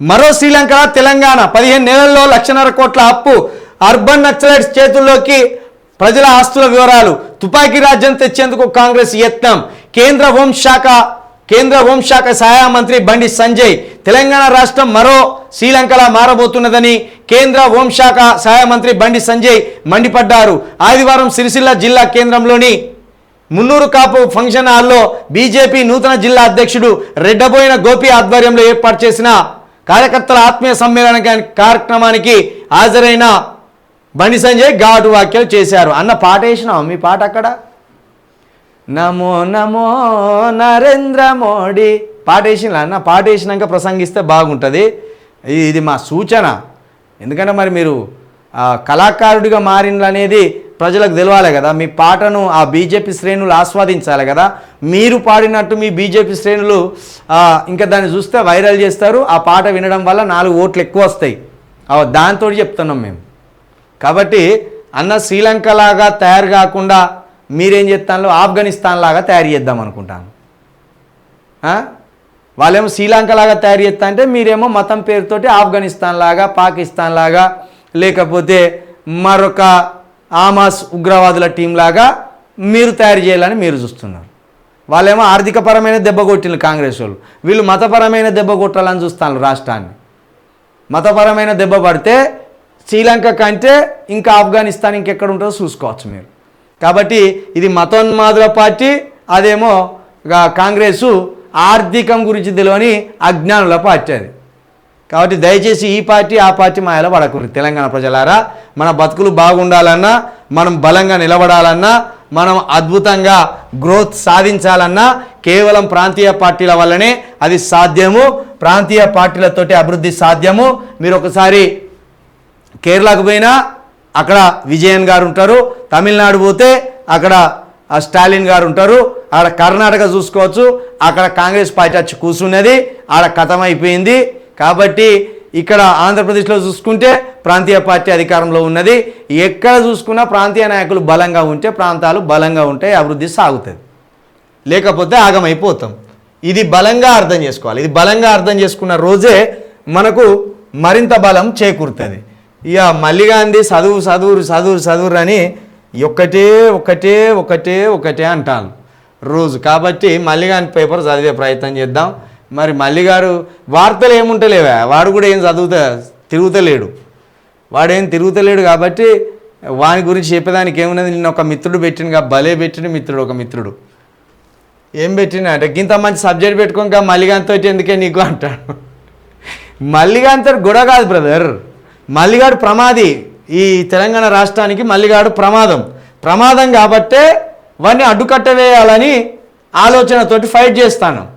మరో శ్రీలంక తెలంగాణ. పదిహేను నెలల్లో లక్షన్నర కోట్ల అప్పు. అర్బన్ నక్సలైట్స్ చేతుల్లోకి ప్రజల ఆస్తుల వివరాలు. తుపాకీ రాజ్యం తెచ్చేందుకు కాంగ్రెస్ యత్నం. కేంద్ర హోంశాఖ కేంద్ర హోంశాఖ సహాయ మంత్రి బండి సంజయ్. తెలంగాణ రాష్ట్రం మరో శ్రీలంకలా మారబోతున్నదని కేంద్ర హోంశాఖ సహాయ మంత్రి బండి సంజయ్ మండిపడ్డారు. ఆదివారం సిరిసిల్ల జిల్లా కేంద్రంలోని మున్నూరు కాపు ఫంక్షన్ హాల్లో బీజేపీ నూతన జిల్లా అధ్యక్షుడు రెడ్డబోయిన గోపి ఆధ్వర్యంలో ఏర్పాటు చేసిన కార్యకర్తల ఆత్మీయ సమ్మేళన కార్యక్రమానికి హాజరైన బండి సంజయ్ ఘాటు వ్యాఖ్యలు చేశారు. అన్న పాట వేసినాం మీ పాట అక్కడ? నమో నమో నరేంద్ర మోడీ. పాట వేసిన అన్న పాట వేసినాక ప్రసంగిస్తే బాగుంటుంది. ఇది- మా సూచన. ఎందుకంటే మరి మీరు ఆ, కళాకారుడిగా మారిన అనేది ప్రజలకు తెలవాలి కదా మీ పాటను ఆ బీజేపీ శ్రేణులు ఆస్వాదించాలి కదా మీరు పాడినట్టు మీ బీజేపీ శ్రేణులు ఇంకా దాన్ని చూస్తే వైరల్ చేస్తారు ఆ పాట వినడం వల్ల నాలుగు ఓట్లు ఎక్కువ వస్తాయి. దాంతో చెప్తున్నాం మేము. కాబట్టి అన్న శ్రీలంక లాగా తయారు కాకుండా మీరేం చేస్తాను ఆఫ్ఘనిస్తాన్ లాగా తయారు చేద్దాం అనుకుంటాను. వాళ్ళేమో శ్రీలంక లాగా తయారు చేస్తా అంటే మీరేమో మతం పేరుతోటి ఆఫ్ఘనిస్తాన్ లాగా పాకిస్తాన్ లాగా లేకపోతే మరొక ఆమాస్ ఉగ్రవాదుల టీం లాగా మీరు తయారు చేయాలని మీరు చూస్తున్నారు. వాళ్ళేమో ఆర్థికపరమైన దెబ్బ కొట్టిన కాంగ్రెస్ వాళ్ళు. వీళ్ళు మతపరమైన దెబ్బ కొట్టాలని చూస్తాను రాష్ట్రాన్ని. మతపరమైన దెబ్బ పడితే శ్రీలంక కంటే ఇంకా ఆఫ్ఘనిస్తాన్ ఇంకెక్కడ ఉంటుందో చూసుకోవచ్చు మీరు. కాబట్టి ఇది మతోన్మాదుల పార్టీ అదేమో కాంగ్రెసు ఆర్థికం గురించి తెలియని అజ్ఞానుల పార్టీ అది. కాబట్టి దయచేసి ఈ పార్టీ ఆ పార్టీ మాయలో పడకూడదు. తెలంగాణ ప్రజలారా మన బతుకులు బాగుండాలన్నా మనం బలంగా నిలబడాలన్నా మనం అద్భుతంగా గ్రోత్ సాధించాలన్నా కేవలం ప్రాంతీయ పార్టీల వల్లనే అది సాధ్యము. ప్రాంతీయ పార్టీలతోటి అభివృద్ధి సాధ్యము. మీరు ఒకసారి కేరళకు పోయినా అక్కడ విజయన్ గారు ఉంటారు. తమిళనాడు పోతే అక్కడ ఆ స్టాలిన్ గారు ఉంటారు. ఆడ కర్ణాటక చూసుకోవచ్చు. అక్కడ కాంగ్రెస్ పార్టీ వచ్చి కూర్చున్నది. ఆడ కథమైపోయింది. అయిపోయింది కాబట్టి ఇక్కడ ఆంధ్రప్రదేశ్లో చూసుకుంటే ప్రాంతీయ పార్టీ అధికారంలో ఉన్నది. ఎక్కడ చూసుకున్నా ప్రాంతీయ నాయకులు బలంగా ఉంటే ప్రాంతాలు బలంగా ఉంటాయి అభివృద్ధి సాగుతుంది. లేకపోతే ఆగమైపోతాం. ఇది బలంగా అర్థం చేసుకోవాలి. ఇది బలంగా అర్థం చేసుకున్న రోజే మనకు మరింత బలం చేకూరుతుంది. ఇక మల్లిగాంధీ చదువు చదువురు చదువు చదువురు అని ఒక్కటే ఒకటే ఒకటే ఒకటే అంటాను. రోజు. కాబట్టి మల్లిగాంధీ పేపర్ చదివే ప్రయత్నం చేద్దాం. మరి మల్లిగారు వార్తలు ఏముంటలేవా? వాడు కూడా ఏం చదువుతా తిరుగుతలేడు. వాడేం తిరుగుతలేడు కాబట్టి వాని గురించి చెప్పేదానికి ఏమున్నది? నిన్న ఒక మిత్రుడు పెట్టిన భలే పెట్టిన మిత్రుడు ఒక మిత్రుడు. ఏం పెట్టిన అంటే గింత మంచి సబ్జెక్ట్ పెట్టుకోక మల్లిగాంతో ఎందుకే నీకు? అంటాడు. మల్లిగాంతో గొడవ కాదు బ్రదర్. మల్లిగాడు ప్రమాది. ఈ తెలంగాణ రాష్ట్రానికి మల్లిగాడు ప్రమాదం. ప్రమాదం కాబట్టే వాడిని అడ్డుకట్ట వేయాలని ఆలోచనతోటి ఫైట్ చేస్తాను.